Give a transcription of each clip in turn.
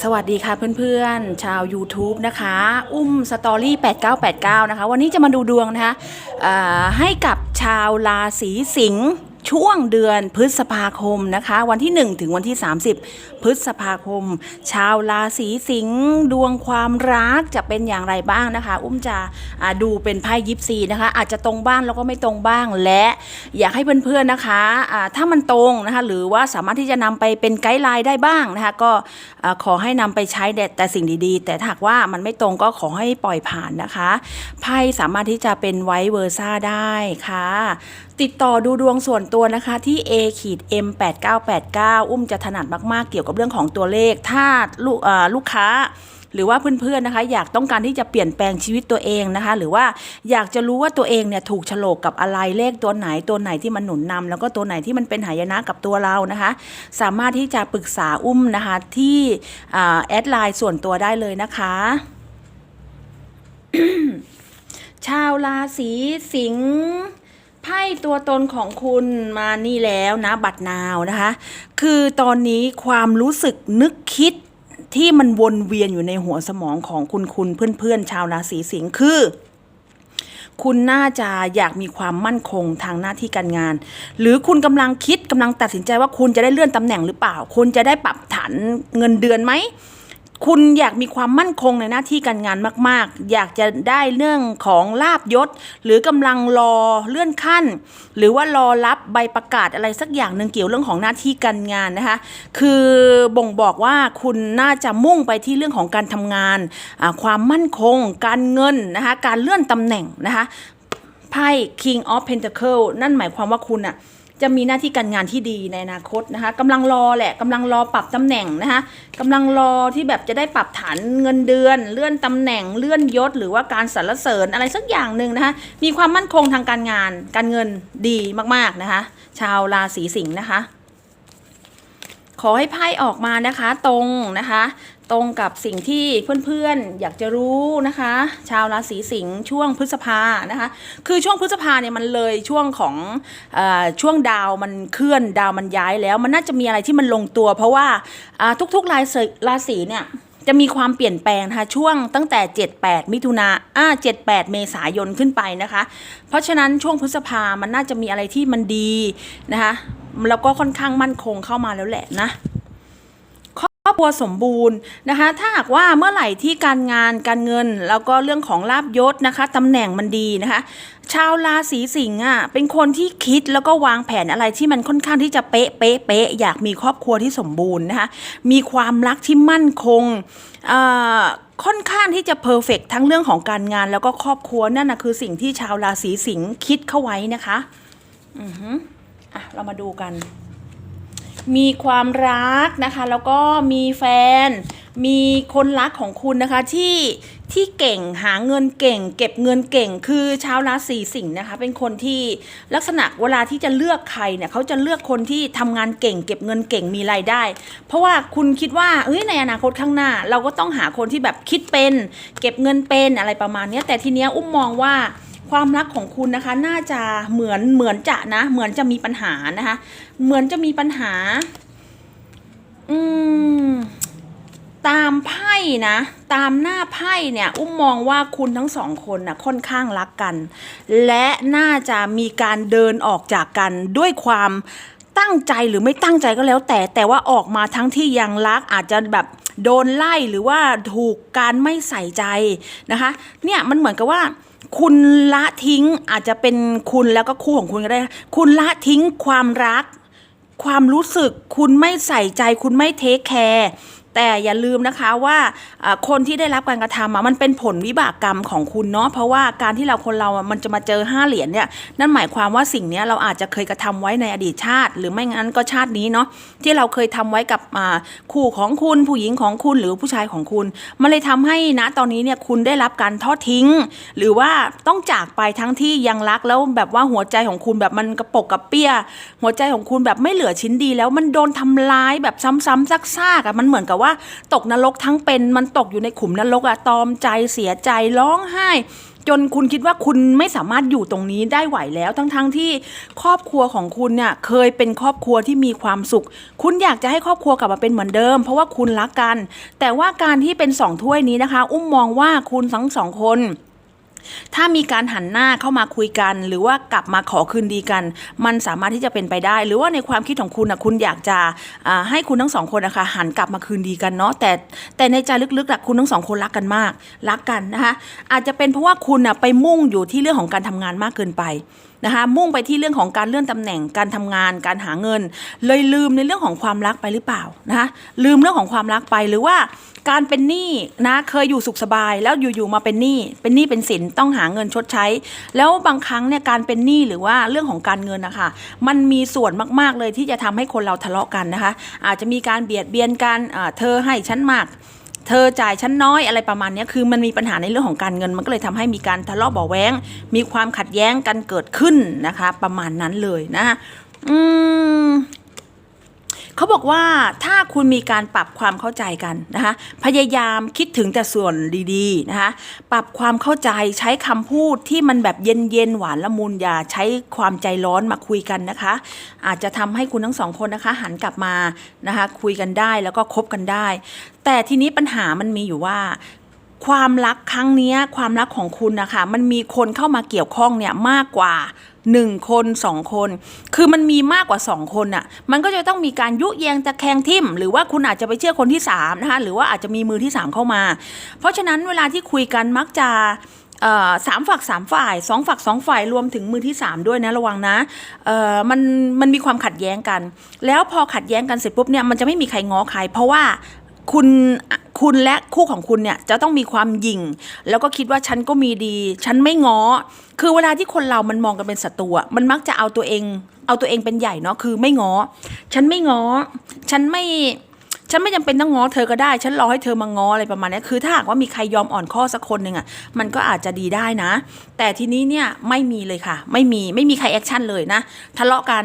สวัสดีค่ะเพื่อนๆ ชาว YouTube นะคะ อุ้มสตอรี่ 8989 นะคะ วันนี้จะมาดูดวงนะคะให้กับชาวราศีสิงห์ ช่วงเดือนพฤษภาคมนะคะ วันที่ 1 ถึงวันที่ 30 พฤษภาคม ชาวราศีสิงห์ดวงความรักจะเป็นอย่างไรบ้างนะคะ อุ้มจะดูเป็นไพ่ยิปซีนะคะ อาจจะตรงบ้างแล้วก็ไม่ตรงบ้างและอยากให้เพื่อนๆนะคะถ้ามันตรงนะคะหรือว่าสามารถที่จะนำไปเป็นไกด์ไลน์ได้บ้างนะคะ ก็ขอให้นำไปใช้แต่สิ่งดีๆ แต่ถ้าหากว่ามันไม่ตรงก็ขอให้ปล่อยผ่านนะคะไพ่สามารถที่จะเป็นไวเวอร์ซ่าได้ค่ะ ติดต่อดูดวงส่วนตัวนะคะที่ a ขีด m 8 9 8 9 อุ้มจะถนัดมากๆ เกี่ยวกับเรื่องของตัวเลข ถ้าลูกลูกค้าหรือว่าเพื่อนๆนะคะ อยากต้องการที่จะเปลี่ยนแปลงชีวิตตัวเองนะคะ หรือว่าอยากจะรู้ว่าตัวเองเนี่ยถูกโฉลกกับอะไรเลขตัวไหนตัวไหนที่มันหนุนนำแล้วก็ตัวไหนที่มันเป็นหายนะกับตัวเรานะคะ สามารถที่จะปรึกษาอุ้มนะคะที่แอดไลน์ส่วนตัวได้เลยนะคะชาวราศีสิงห์ ไพ่ตัวตนของคุณมานี่แล้วนะ บัตรนาวนะคะ คือตอนนี้ความรู้สึกนึกคิดที่มันวนเวียนอยู่ในหัวสมองของคุณคุณเพื่อนๆ ชาวราศีสิงห์คือ คุณน่าจะอยากมีความมั่นคงทางหน้าที่การงาน หรือคุณกำลังคิดกำลังตัดสินใจว่าคุณจะได้เลื่อนตำแหน่งหรือเปล่า คุณจะได้ปรับฐานเงินเดือนไหม คุณอยากมีความมั่นคงในหน้าที่การงานมาก ๆ อยากจะได้เรื่องของลาบยศ หรือกำลังรอเลื่อนขั้น หรือว่ารอรับใบประกาศอะไรสักอย่างหนึ่งเกี่ยวเรื่องของหน้าที่การงานนะคะ คือบ่งบอกว่าคุณน่าจะมุ่งไปที่เรื่องของการทำงาน ความมั่นคง การเงินนะคะการเลื่อนตำแหน่งนะคะไพ่ King of Pentacle นั่นหมายความว่าคุณอะ จะมีหน้าที่การงานที่ดีในอนาคตนะคะกำลังรอแหละกำลังรอปรับตำแหน่งนะคะกำลังรอที่แบบจะได้ปรับฐานเงินเดือน เลื่อนตำแหน่งเลื่อนยศ หรือว่าการสรรเสริญอะไรสักอย่างหนึ่งนะคะมีความมั่นคงทางการงาน การเงินดีมากๆนะคะ ชาวราศีสิงห์นะคะขอให้ไพ่ออกมานะคะตรงนะคะ ตรงกับสิ่งที่เพื่อนๆอยากจะรู้นะคะ ชาวราศีสิงห์ช่วงพฤษภานะคะ คือช่วงพฤษภาเนี่ยมันเลยช่วงของอช่วงดาวมันเคลื่อนดาวมันย้ายแล้ว มันน่าจะมีอะไรที่มันลงตัว เพราะว่าทุกๆราศีราศีเนี่ยจะมีความเปลี่ยนแปลงนะคะช่วงตั้งแต่ 78 มิถุนาอ่า78 เมษายนขึ้นไปนะคะ เพราะฉะนั้นช่วงพฤษภามันน่าจะมีอะไรที่มันดีนะคะแล้วก็ค่อนข้างมั่นคงเข้ามาแล้วแหละนะ อบครัวสมบูรณ์นะคะ ถ้าหากว่าเมื่อไหร่ที่การงานการเงิน แล้วก็เรื่องของลาบยศนะคะตำแหน่งมันดีนะคะ ชาวราศีสิงห์อะเป็นคนที่คิดแล้วก็วางแผนอะไรที่มันค่อนข้างที่จะเป๊ะเป๊ะเป๊ะอยากมีครอบครัวที่สมบูรณ์นะคะมีความรักที่มั่นคงอ่าค่อนข้างที่จะเพอร์เฟกทั้งเรื่องของการงานแล้วก็ครอบครัวนั่นนะคือสิ่งที่ชาวราศีสิงห์คิดเข้าไว้นะคะอือฮึอะเรามาดูกัน มีความรักนะคะ แล้วก็มีแฟน มีคนรักของคุณนะคะที่ที่เก่งหาเงินเก่ง เก็บเงินเก่ง คือชาวราศีสิงห์นะคะ เป็นคนที่ลักษณะเวลาที่จะเลือกใครเนี่ยเขาจะเลือกคนที่ทำงานเก่ง เก็บเงินเก่งมีรายได้ เพราะว่าคุณคิดว่าเอ้ยในอนาคตข้างหน้า เราก็ต้องหาคนที่แบบคิดเป็น เก็บเงินเป็นอะไรประมาณนี้แต่ทีเนี้ยอุ้มมองว่า ความรักของคุณนะคะ น่าจะเหมือนเหมือนจะนะ เหมือนจะมีปัญหานะคะ เหมือนจะมีปัญหา อืมตามไพ่นะ ตามหน้าไพ่เนี่ย อุ้มมองว่าคุณทั้งสองคนนะค่อนข้างรักกัน และน่าจะมีการเดินออกจากกันด้วยความตั้งใจหรือไม่ตั้งใจก็แล้ว แต่แต่ว่าออกมาทั้งที่ยังรักอาจจะแบบโดนไล่หรือว่าถูกการไม่ใส่ใจนะคะ เนี่ยมันเหมือนกับว่า คุณละทิ้งอาจจะเป็นคุณแล้วก็คู่ของคุณก็ได้ คุณละทิ้งความรัก ความรู้สึก คุณไม่ใส่ใจ คุณไม่เทคแคร์ แต่อย่าลืมนะคะว่าคนที่ได้รับการกระทำมันเป็นผลวิบากกรรมของคุณเนาะเพราะว่าการที่เราคนเรามันจะมาเจอห้าเหรียญเนี่ยนั่นหมายความว่าสิ่งนี้เราอาจจะเคยกระทำไว้ในอดีตชาติ หรือไม่งั้นก็ชาตินี้เนาะที่เราเคยทำไว้กับคู่ของคุณ ผู้หญิงของคุณหรือผู้ชายของคุณมันเลยทำให้ณตอนนี้เนี่ยคุณได้รับการทอดทิ้ง หรือว่าต้องจากไปทั้งที่ยังรักแล้วแบบว่าหัวใจของคุณแบบมันกระปกกระเปี้ย หัวใจของคุณแบบไม่เหลือชิ้นดี แล้วมันโดนทำร้ายแบบซ้ำๆซากๆอะมันเหมือนกับว่าตกนรกทั้งเป็นมันตกอยู่ในขุมนรกอะตอมใจเสียใจร้องไห้ จนคุณคิดว่าคุณไม่สามารถอยู่ตรงนี้ได้ไหวแล้วทั้งๆที่ครอบครัวของคุณเนี่ยเคยเป็นครอบครัวที่มีความสุข คุณอยากจะให้ครอบครัวกลับมาเป็นเหมือนเดิม เพราะว่าคุณรักกัน แต่ว่าการที่เป็นสองถ้วยนี้นะคะ อุ้มมองว่าคุณทั้งสองคน ถ้ามีการหันหน้าเข้ามาคุยกัน หรือว่ากลับมาขอคืนดีกัน มันสามารถที่จะเป็นไปได้ หรือว่าในความคิดของคุณนะคุณอยากจะให้คุณทั้งสองคนนะคะหันกลับมาคืนดีกันเนาะแต่แต่ในใจลึกๆอะคุณทั้งสองคนรักกันมาก รักกันนะคะอาจจะเป็นเพราะว่าคุณนะไปมุ่งอยู่ที่เรื่องของการทำงานมากเกินไป นะคะมุ่งไปที่เรื่องของการเลื่อนตำแหน่งการทำงานการหาเงิน เลยลืมในเรื่องของความรักไปหรือเปล่านะคะลืมเรื่องของความรักไปหรือว่าการเป็นหนี้นะเคยอยู่สุขสบายแล้วอยู่ๆมาเป็นหนี้เป็นหนี้เป็นสินต้องหาเงินชดใช้ แล้วบางครั้งเนี่ยการเป็นหนี้หรือว่าเรื่องของการเงินนะคะมันมีส่วนมากๆเลยที่จะทำให้คนเราทะเลาะกันนะคะ อาจจะมีการเบียดเบียนกันเธอให้ฉันมาก เธอจ่ายฉันน้อยอะไรประมาณนี้คือมันมีปัญหาในเรื่องของการเงิน มันก็เลยทำให้มีการทะเลาะเบาะแว้งมีความขัดแย้งกันเกิดขึ้นนะคะ ประมาณนั้นเลยนะคะอืม เขาบอกว่าถ้าคุณมีการปรับความเข้าใจกันนะคะพยายามคิดถึงแต่ส่วนดีๆนะคะปรับความเข้าใจใช้คำพูดที่มันแบบเย็นๆหวานละมุนอย่าใช้ความใจร้อนมาคุยกันนะคะ อาจจะทำให้คุณทั้งสองคนนะคะ หันกลับมานะคะคุยกันได้แล้วก็คบกันได้ แต่ทีนี้ปัญหามันมีอยู่ว่าความรักครั้งนี้ความรักของคุณนะคะมันมีคนเข้ามาเกี่ยวข้องเนี่ยมากกว่า หนึ่งคนสองคน คือมันมีมากกว่าสองคนน่ะ มันก็จะต้องมีการยุแยงตะแคงทิมหรือว่าคุณอาจจะไปเชื่อคนที่สามนะคะหรือว่าอาจจะมีมือที่สามเข้ามา เพราะฉะนั้นเวลาที่คุยกันมักจะสามฝักสามฝ่ายสองฝักสองฝ่ายรวมถึงมือที่สามด้วยนะระวังนะมันมันมีความขัดแย้งกัน แล้วพอขัดแย้งกันเสร็จปุ๊บเนี่ยมันจะไม่มีใครง้อใครเพราะว่า คุณคุณและคู่ของคุณเนี่ยจะต้องมีความหยิ่ง แล้วก็คิดว่าฉันก็มีดี ฉันไม่ง้อ คือเวลาที่คนเรามันมองกันเป็นศัตรูมันมักจะเอาตัวเอง เอาตัวเองเป็นใหญ่เนาะคือไม่ง้อ ฉันไม่ง้อ ฉันไม่ฉันไม่จำเป็นต้องง้อเธอก็ได้ ฉันรอให้เธอมาง้ออะไรประมาณนี้คือถ้าหากว่ามีใครยอมอ่อนข้อสักคนหนึ่งอะมันก็อาจจะดีได้นะ แต่ทีนี้เนี่ยไม่มีเลยค่ะ ไม่มีไม่มีใครแอคชั่นเลยนะทะเลาะกัน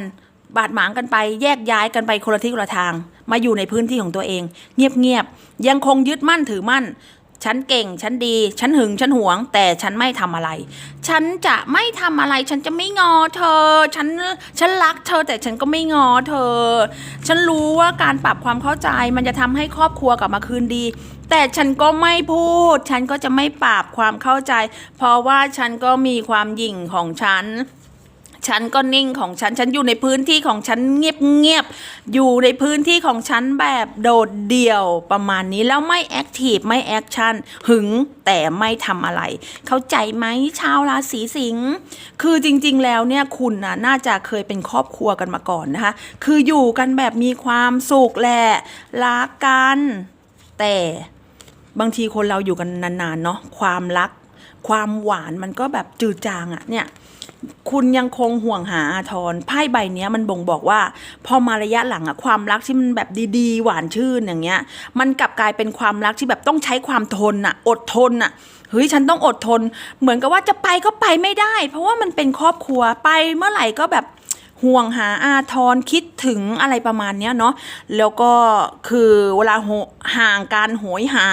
บาดหมางกันไปแยกย้ายกันไปคนละทิศคนละทาง มาอยู่ในพื้นที่ของตัวเอง เงียบๆยังคงยึดมั่นถือมั่น ฉันเก่ง ฉันดี ฉันหึง ฉันหวง แต่ฉันไม่ทำอะไร ฉันจะไม่ทำอะไร ฉันจะไม่งอเธอ ฉัน ฉันรักเธอ แต่ฉันก็ไม่งอเธอ ฉันรู้ว่าการปรับความเข้าใจมันจะทำให้ครอบครัวกลับมาคืนดี แต่ฉันก็ไม่พูด ฉันก็จะไม่ปรับความเข้าใจ เพราะว่าฉันก็มีความหยิ่งของฉัน ฉันก็นิ่งของฉัน ฉันอยู่ในพื้นที่ของฉันเงียบเงียบๆ อยู่ในพื้นที่ของฉันแบบโดดเดี่ยวประมาณนี้แล้วไม่แอคทีฟไม่แอคชั่นหึงแต่ไม่ทำอะไร เข้าใจไหมชาวราศีสิงห์คือจริงๆแล้วเนี่ยคุณน่ะน่าจะเคยเป็นครอบครัวกันมาก่อนนะคะ คืออยู่กันแบบมีความสุขแหละรักกันแต่บางทีคนเราอยู่กันนานๆเนาะความรักความหวานมันก็แบบจืดจางอะเนี่ย คุณยังคงห่วงหาอาทรไพ่ใบเนี้ยมันบ่งบอกว่า พอมาระยะหลังอะความรักที่มันแบบดีๆ หวานชื่นอย่างเงี้ย มันกลับกลายเป็นความรักที่แบบต้องใช้ความทนอะอดทนอะเฮ้ยฉันต้องอดทน เหมือนกับว่าจะไปก็ไปไม่ได้ เพราะว่ามันเป็นครอบครัวไปเมื่อไหร่ก็แบบห่วงหาอาทรคิดถึงอะไรประมาณเนี้ยเนาะแล้วก็คือเวลาห่างการโหยหา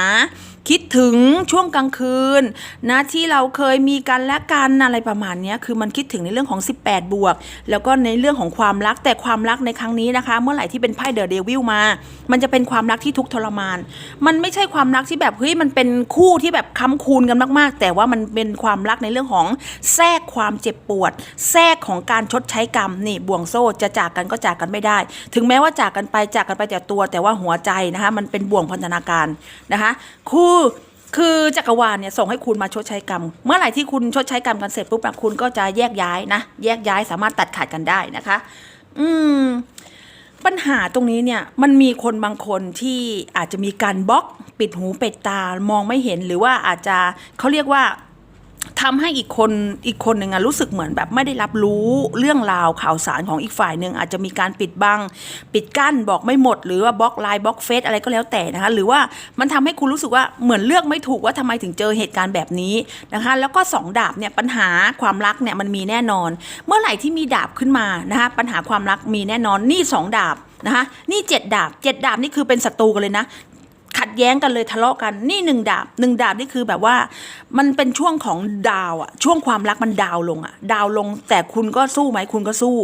คิดถึงช่วงกลางคืนนะที่เราเคยมีกันและกันอะไรประมาณนี้คือมันคิดถึงในเรื่องของ 18 บวก แล้วก็ในเรื่องของความรักแต่ความรักในครั้งนี้นะคะ เมื่อไหร่ที่เป็นไพ่เดอะเดวิลมา มันจะเป็นความรักที่ทุกทรมาน มันไม่ใช่ความรักที่แบบเฮ้ยมันเป็นคู่ที่แบบค้ำคูณกันมากๆ แต่ว่ามันเป็นความรักในเรื่องของแทรกความเจ็บปวด แทรกของการชดใช้กรรมนี่บ่วงโซ่จะจากกันก็จากกันไม่ได้ ถึงแม้ว่าจากกันไปจากกันไปแต่ตัว แต่ว่าหัวใจนะคะ มันเป็นบ่วงพันธนาการนะคะ คู่คือจักรวาลเนี่ยส่งให้คุณมาชดใช้กรรม เมื่อไหร่ที่คุณชดใช้กรรมกันเสร็จปุ๊บคุณก็จะแยกย้ายนะ แยกย้ายสามารถตัดขาดกันได้นะคะ อืม ปัญหาตรงนี้เนี่ย มันมีคนบางคนที่อาจจะมีการบล็อก ปิดหูปิดตามองไม่เห็นหรือว่าอาจจะเขาเรียกว่า ทำให้อีกคนอีกคนหนึ่งอะรู้สึกเหมือนแบบไม่ได้รับรู้เรื่องราวข่าวสารของอีกฝ่ายหนึ่งอาจจะมีการปิดบัง ปิดกั้นบอกไม่หมด หรือว่าบล็อกไลน์บล็อกเฟซอะไรก็แล้วแต่นะคะหรือว่ามันทำให้คุณรู้สึกว่าเหมือนเลือกไม่ถูกว่าทำไมถึงเจอเหตุการณ์แบบนี้นะคะแล้วก็สองดาบเนี่ยปัญหาความรักเนี่ยมันมีแน่นอน เมื่อไหร่ที่มีดาบขึ้นมานะคะปัญหาความรักมีแน่นอนนี่สองดาบนะคะนี่เจ็ดดาบเจ็ดดาบนี่คือเป็นศัตรูกันเลยนะ ขัดแย้งกันเลยทะเลาะกันนี่หนึ่งดาบหนึ่งดาบนี่คือแบบว่า มันเป็นช่วงของดาวอะช่วงความรักมันดาวลงอะดาวลง แต่คุณก็สู้ไหมคุณก็สู้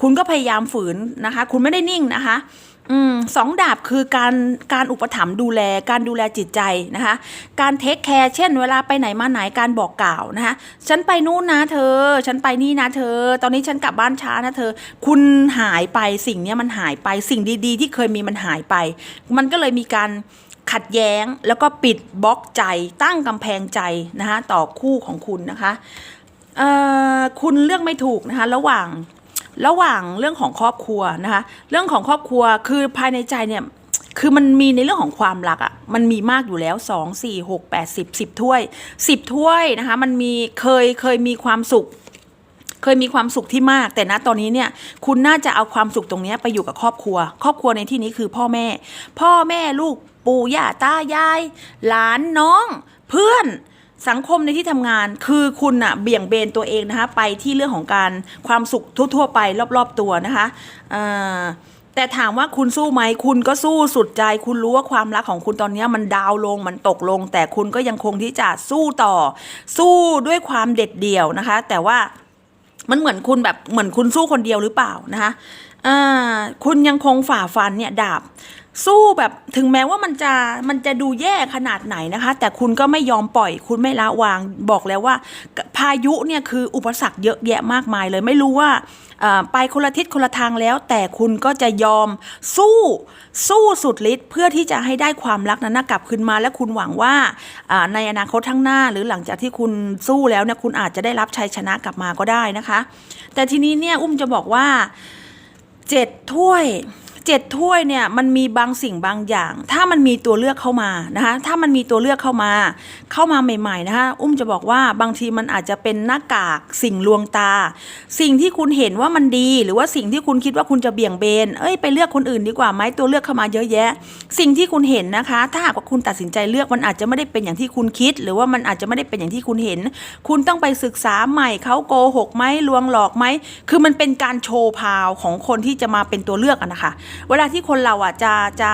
คุณก็พยายามฝืนนะคะ คุณไม่ได้นิ่งนะคะอืมสองดาบคือการการอุปถัมภ์ดูแลการดูแลจิตใจนะคะ การเทคแคร์เช่น เวลาไปไหนมาไหนการบอกกล่าวนะคะ ฉันไปนู่นนะเธอ ฉันไปนี่นะเธอ ตอนนี้ฉันกลับบ้านช้านะเธอ คุณหายไปสิ่งนี้มันหายไปสิ่งดี ๆ ที่เคยมีมันหายไป มันก็เลยมีการ ขัดแย้งแล้วก็ปิดบล็อกใจตั้งกำแพงใจนะคะต่อคู่ของคุณนะคะคุณเลือกไม่ถูกนะคะระหว่างระหว่างเรื่องของครอบครัวนะคะเรื่องของครอบครัวคือภายในใจเนี่ยคือมันมีในเรื่องของความรักอะ่ะมันมีมากอยู่แล้ว 2 4 6 8 10 10ถ้วย 10 ถ้วยนะคะมันมีเคยเคยมีความสุข เคยมีความสุขที่มาก แต่ณตอนนี้เนี่ยคุณน่าจะเอาความสุขตรงนี้ไปอยู่กับครอบครัว ครอบครัวในที่นี้คือพ่อแม่ พ่อแม่ลูก ปู่ย่าตายาย หลานน้อง เพื่อนสังคมในที่ทำงานคือคุณอะเบี่ยงเบนตัวเองนะคะไปที่เรื่องของการความสุขทั่ว ๆ ไปรอบๆตัวนะคะแต่ถามว่าคุณสู้ไหมคุณก็สู้สุดใจ คุณรู้ว่าความรักของคุณตอนนี้มันดาวลงมันตกลง แต่คุณก็ยังคงที่จะสู้ต่อ สู้ด้วยความเด็ดเดี่ยวนะคะ แต่ว่ามันเหมือนคุณแบบเหมือนคุณสู้คนเดียวหรือเปล่านะคะคุณยังคงฝ่าฟันเนี่ยดาบ สู้แบบถึงแม้ว่ามันจะมันจะดูแย่ขนาดไหนนะคะ แต่คุณก็ไม่ยอมปล่อย คุณไม่ละวางบอกแล้วว่า พายุเนี่ยคืออุปสรรคเยอะแยะมากมายเลยไม่รู้ว่าไปคนละทิศคนละทางแล้ว แต่คุณก็จะยอมสู้สู้สุดฤทธิ์เพื่อที่จะให้ได้ความรักนั้นกลับคืนมา และคุณหวังว่าอ่าในอนาคตข้างหน้า หรือหลังจากที่คุณสู้แล้วเนี่ยคุณอาจจะได้รับชัยชนะกลับมาก็ได้นะคะ แต่ทีนี้เนี่ยอุ้มจะบอกว่าเจ็ดถ้วย เจ็ดถ้วยเนี่ยมันมีบางสิ่งบางอย่าง ถ้ามันมีตัวเลือกเข้ามานะคะถ้ามันมีตัวเลือกเข้ามา เข้ามาใหม่ๆนะคะอุ้มจะบอกว่าบางทีมันอาจจะเป็นหน้ากากสิ่งลวงตา สิ่งที่คุณเห็นว่ามันดี หรือว่าสิ่งที่คุณคิดว่าคุณจะเบี่ยงเบนเอ้ยไปเลือกคนอื่นดีกว่าไหมตัวเลือกเข้ามาเยอะแยะ สิ่งที่คุณเห็นนะคะ ถ้าหากว่าคุณตัดสินใจเลือกมันอาจจะไม่ได้เป็นอย่างที่คุณคิด หรือว่ามันอาจจะไม่ได้เป็นอย่างที่คุณเห็น คุณต้องไปศึกษาใหม่เขาโกหกไหมลวงหลอกไหมคือมันเป็นการโชว์พาวของคนที่จะมาเป็นตัวเลือกอะนะคะเวลาที่คนเราอะจะจะ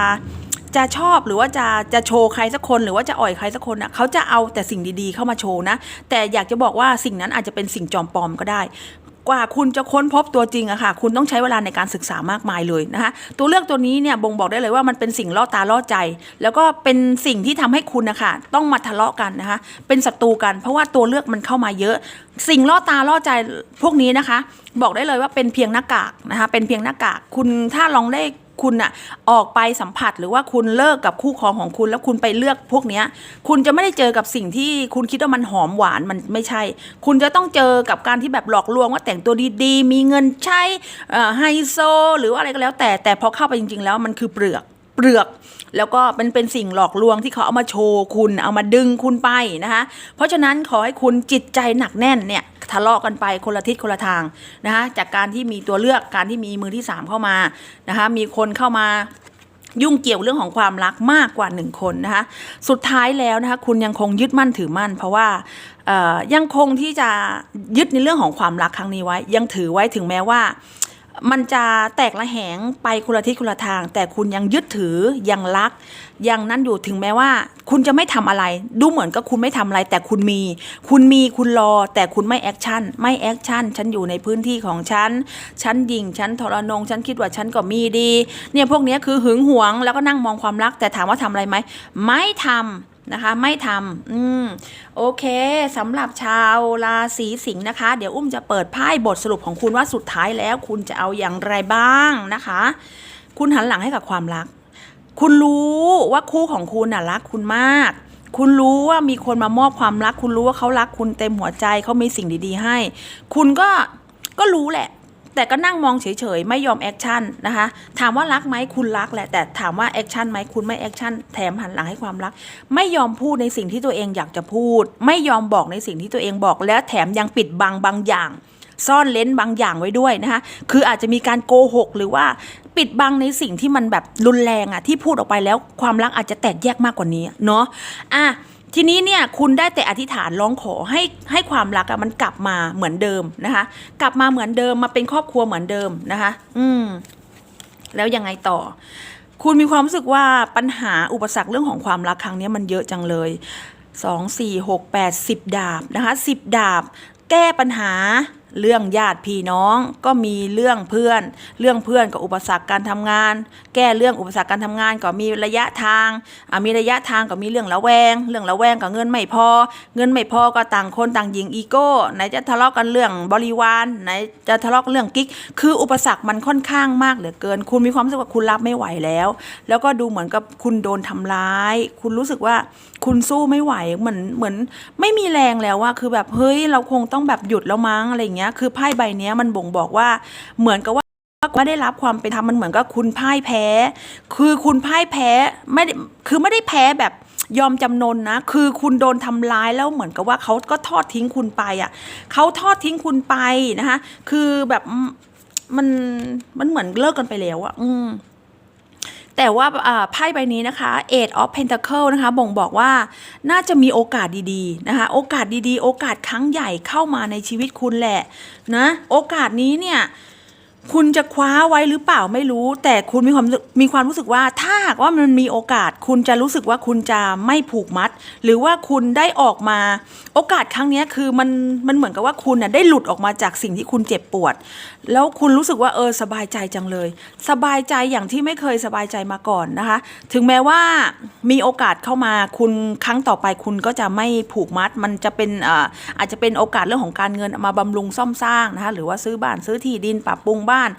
จะชอบหรือว่าจะจะโชว์ใครสักคนหรือว่าจะอ่อยใครสักคนอะเขาจะเอาแต่สิ่งดีๆเข้ามาโชว์นะ แต่อยากจะบอกว่าสิ่งนั้นอาจจะเป็นสิ่งจอมปลอมก็ได้ กว่าคุณจะค้นพบตัวจริงอะค่ะ คุณต้องใช้เวลาในการศึกษามากมายเลยนะคะ ตัวเลือกตัวนี้เนี่ยบ่งบอกได้เลยว่ามันเป็นสิ่งล่อตาล่อใจ แล้วก็เป็นสิ่งที่ทำให้คุณนะคะต้องมาทะเลาะกันนะคะ เป็นศัตรูกัน เพราะว่าตัวเลือกมันเข้ามาเยอะ สิ่งล่อตาล่อใจพวกนี้นะคะ บอกได้เลยว่าเป็นเพียงหน้ากากนะคะ เป็นเพียงหน้ากาก คุณถ้าลองได้ คุณอะออกไปสัมผัสหรือว่าคุณเลิกกับคู่ครองของคุณ แล้วคุณไปเลือกพวกเนี้ย คุณจะไม่ได้เจอกับสิ่งที่คุณคิดว่ามันหอมหวานมันไม่ใช่ คุณจะต้องเจอกับการที่แบบหลอกลวงว่าแต่งตัวดีๆ มีเงินใช้ไฮโซ หรือว่าอะไรก็แล้วแต่แต่พอเข้าไปจริงๆ แล้วมันคือเปลือก เปลือก แล้วก็เป็นเป็นสิ่งหลอกลวงที่เขาเอามาโชว์คุณเอามาดึงคุณไปนะคะ เพราะฉะนั้นขอให้คุณจิตใจหนักแน่นเนี่ยทะเลาะกันไปคนละทิศคนละทางนะคะจากการที่มีตัวเลือกการที่มีมือที่สามเข้ามานะคะมีคนเข้ามายุ่งเกี่ยวเรื่องของความรักมากกว่าหนึ่งคนนะคะ สุดท้ายแล้วนะคะคุณยังคงยึดมั่นถือมั่น เพราะว่ายังคงที่จะยึดในเรื่องของความรักครั้งนี้ไว้ ยังถือไว้ถึงแม้ว่า มันจะแตกละแหงไปคนละทิศคนละทาง แต่คุณยังยึดถือยังรักยังนั่นอยู่ถึงแม้ว่า คุณจะไม่ทำอะไร ดูเหมือนกับคุณไม่ทำอะไร แต่คุณมี คุณมีคุณรอ แต่คุณไม่แอคชั่นไม่แอคชั่นฉันอยู่ในพื้นที่ของฉันฉันยิงฉันทรนงฉันคิดว่าฉันก็มีดี เนี่ยพวกนี้คือหึงหวง แล้วก็นั่งมองความรัก แต่ถามว่าทำอะไรไหมไม่ทำนะคะไม่ทำอืมโอเคสำหรับชาวราศีสิงห์นะคะ เดี๋ยวอุ้มจะเปิดไพ่บทสรุปของคุณว่าสุดท้ายแล้ว คุณจะเอาอย่างไรบ้างนะคะ คุณหันหลังให้กับความรัก คุณรู้ว่าคู่ของคุณน่ะรักคุณมาก คุณรู้ว่ามีคนมามอบความรัก คุณรู้ว่าเขารักคุณเต็มหัวใจเขามีสิ่งดี ๆ ให้ คุณก็ก็รู้แหละ แต่ก็นั่งมองเฉยๆไม่ยอมแอคชั่นนะคะ ถามว่ารักไหมคุณรักแหละ แต่ถามว่าแอคชั่นไหมคุณไม่แอคชั่นแถมหันหลังให้ความรัก ไม่ยอมพูดในสิ่งที่ตัวเองอยากจะพูด ไม่ยอมบอกในสิ่งที่ตัวเองบอกแล้วแถมยังปิดบังบางอย่างซ่อนเลนบางอย่างไว้ด้วยนะคะ คืออาจจะมีการโกหกหรือว่า ปิดบังในสิ่งที่มันแบบรุนแรงอะที่พูดออกไปแล้วความรักอาจจะแตกแยกมากกว่านี้เนาะอะทีนี้เนี่ยคุณได้แต่อธิษฐานร้องขอให้ให้ความรักอะมันกลับมาเหมือนเดิมนะคะ กลับมาเหมือนเดิมมาเป็นครอบครัวเหมือนเดิมนะคะ อืม แล้วยังไงต่อ คุณมีความรู้สึกว่าปัญหาอุปสรรคเรื่องของความรักครั้งนี้มันเยอะจังเลยสองสี่หกแปดสิบดาบนะคะสิบดาบ แก้ปัญหา เรื่องญาติพี่น้องก็มีเรื่องเพื่อน เรื่องเพื่อนกับอุปสรรคการทำงาน แก้เรื่องอุปสรรคการทำงานก็มีระยะทางมีระยะทางก็มีเรื่องละแวง เรื่องละแวงกับเงินไม่พอ เงินไม่พอก็ต่างคนต่างหญิงอีโก้ไหนจะทะเลาะกันเรื่องบริวารไหนจะทะเลาะเรื่องกิ๊ก คืออุปสรรคมันค่อนข้างมากเหลือเกิน คุณมีความรู้สึกว่าคุณรับไม่ไหวแล้ว แล้วก็ดูเหมือนกับคุณโดนทำร้าย คุณรู้สึกว่าคุณสู้ไม่ไหวเหมือนเหมือนไม่มีแรงแล้วว่าคือแบบเฮ้ยเราคงต้องแบบหยุดแล้วมั้งอะไรอย่างเงี้ยคือไพ่ใบเนี้ยมันบ่งบอกว่าเหมือนกับว่าไม่ได้รับความเป็นธรรมมันเหมือนกับคุณพ่ายแพ้ คือคุณพ่ายแพ้ไม่คือไม่ได้แพ้แบบยอมจำนนนะ คือคุณโดนทำร้ายแล้วเหมือนกับว่าเขาก็ทอดทิ้งคุณไปอะเขาทอดทิ้งคุณไปนะคะคือแบบมันมันเหมือนเลิกกันไปแล้วอะ อืม แต่ว่าไพ่ใบนี้นะคะ Eight of Pentacle นะคะ บ่งบอกว่าน่าจะมีโอกาสดีๆนะคะ โอกาสดีๆ โอกาสครั้งใหญ่เข้ามาในชีวิตคุณแหละนะ โอกาสนี้เนี่ย คุณจะคว้าไว้หรือเปล่าไม่รู้ แต่คุณมีความมีความรู้สึกว่าถ้าหากว่ามันมีโอกาส คุณจะรู้สึกว่าคุณจะไม่ผูกมัด หรือว่าคุณได้ออกมา โอกาสครั้งนี้คือมันมันเหมือนกับว่าคุณน่ะได้หลุดออกมาจากสิ่งที่คุณเจ็บปวด แล้วคุณรู้สึกว่าเออสบายใจจังเลย สบายใจอย่างที่ไม่เคยสบายใจมาก่อนนะคะ ถึงแม้ว่า มีโอกาสเข้ามาคุณครั้งต่อไปคุณก็จะไม่ผูกมัด มันจะเป็นอาจจะเป็นโอกาสเรื่องของการเงินเอามาบำรุงซ่อมสร้างนะคะหรือว่าซื้อบ้านซื้อที่ดินปรับปรุงบ้าน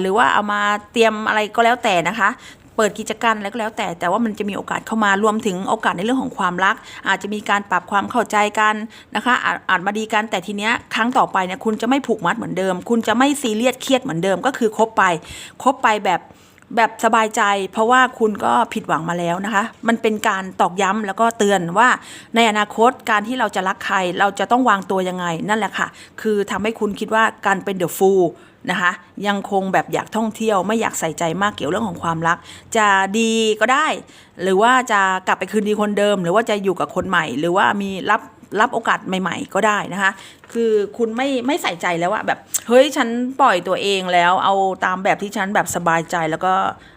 หรือว่าเอามาเตรียมอะไรก็แล้วแต่นะคะเปิดกิจการอะไรก็แล้วแต่แต่ว่ามันจะมีโอกาสเข้ามารวมถึงโอกาสในเรื่องของความรัก อาจจะมีการปรับความเข้าใจกันนะคะอาจอาจมาดีกันแต่ทีเนี้ยครั้งต่อไปเนี่ยคุณจะไม่ผูกมัดเหมือนเดิม คุณจะไม่ซีเรียสเครียดเหมือนเดิมก็คือคบไปคบไปแบบ แบบสบายใจ เพราะว่าคุณก็ผิดหวังมาแล้วนะคะ มันเป็นการตอกย้ำแล้วก็เตือนว่าในอนาคตการที่เราจะรักใคร เราจะต้องวางตัวยังไงนั่นแหละค่ะ คือทำให้คุณคิดว่าการเป็นเดอะฟูลนะคะยังคงแบบอยากท่องเที่ยวไม่อยากใส่ใจมากเกี่ยวเรื่องของความรัก จะดีก็ได้ หรือว่าจะกลับไปคืนดีคนเดิม หรือว่าจะอยู่กับคนใหม่ หรือว่ามีรับ รับโอกาสใหม่ ๆ ก็ได้นะคะ คือคุณไม่ไม่ใส่ใจแล้วอะแบบ เฮ้ยฉันปล่อยตัวเองแล้วเอาตามแบบที่ฉันแบบสบายใจแล้วก็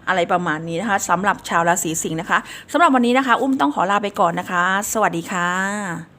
อะไรประมาณนี้นะคะสำหรับชาวราศีสิงห์นะคะสำหรับวันนี้นะคะ อุ้มต้องขอลาไปก่อนนะคะ สวัสดีค่ะ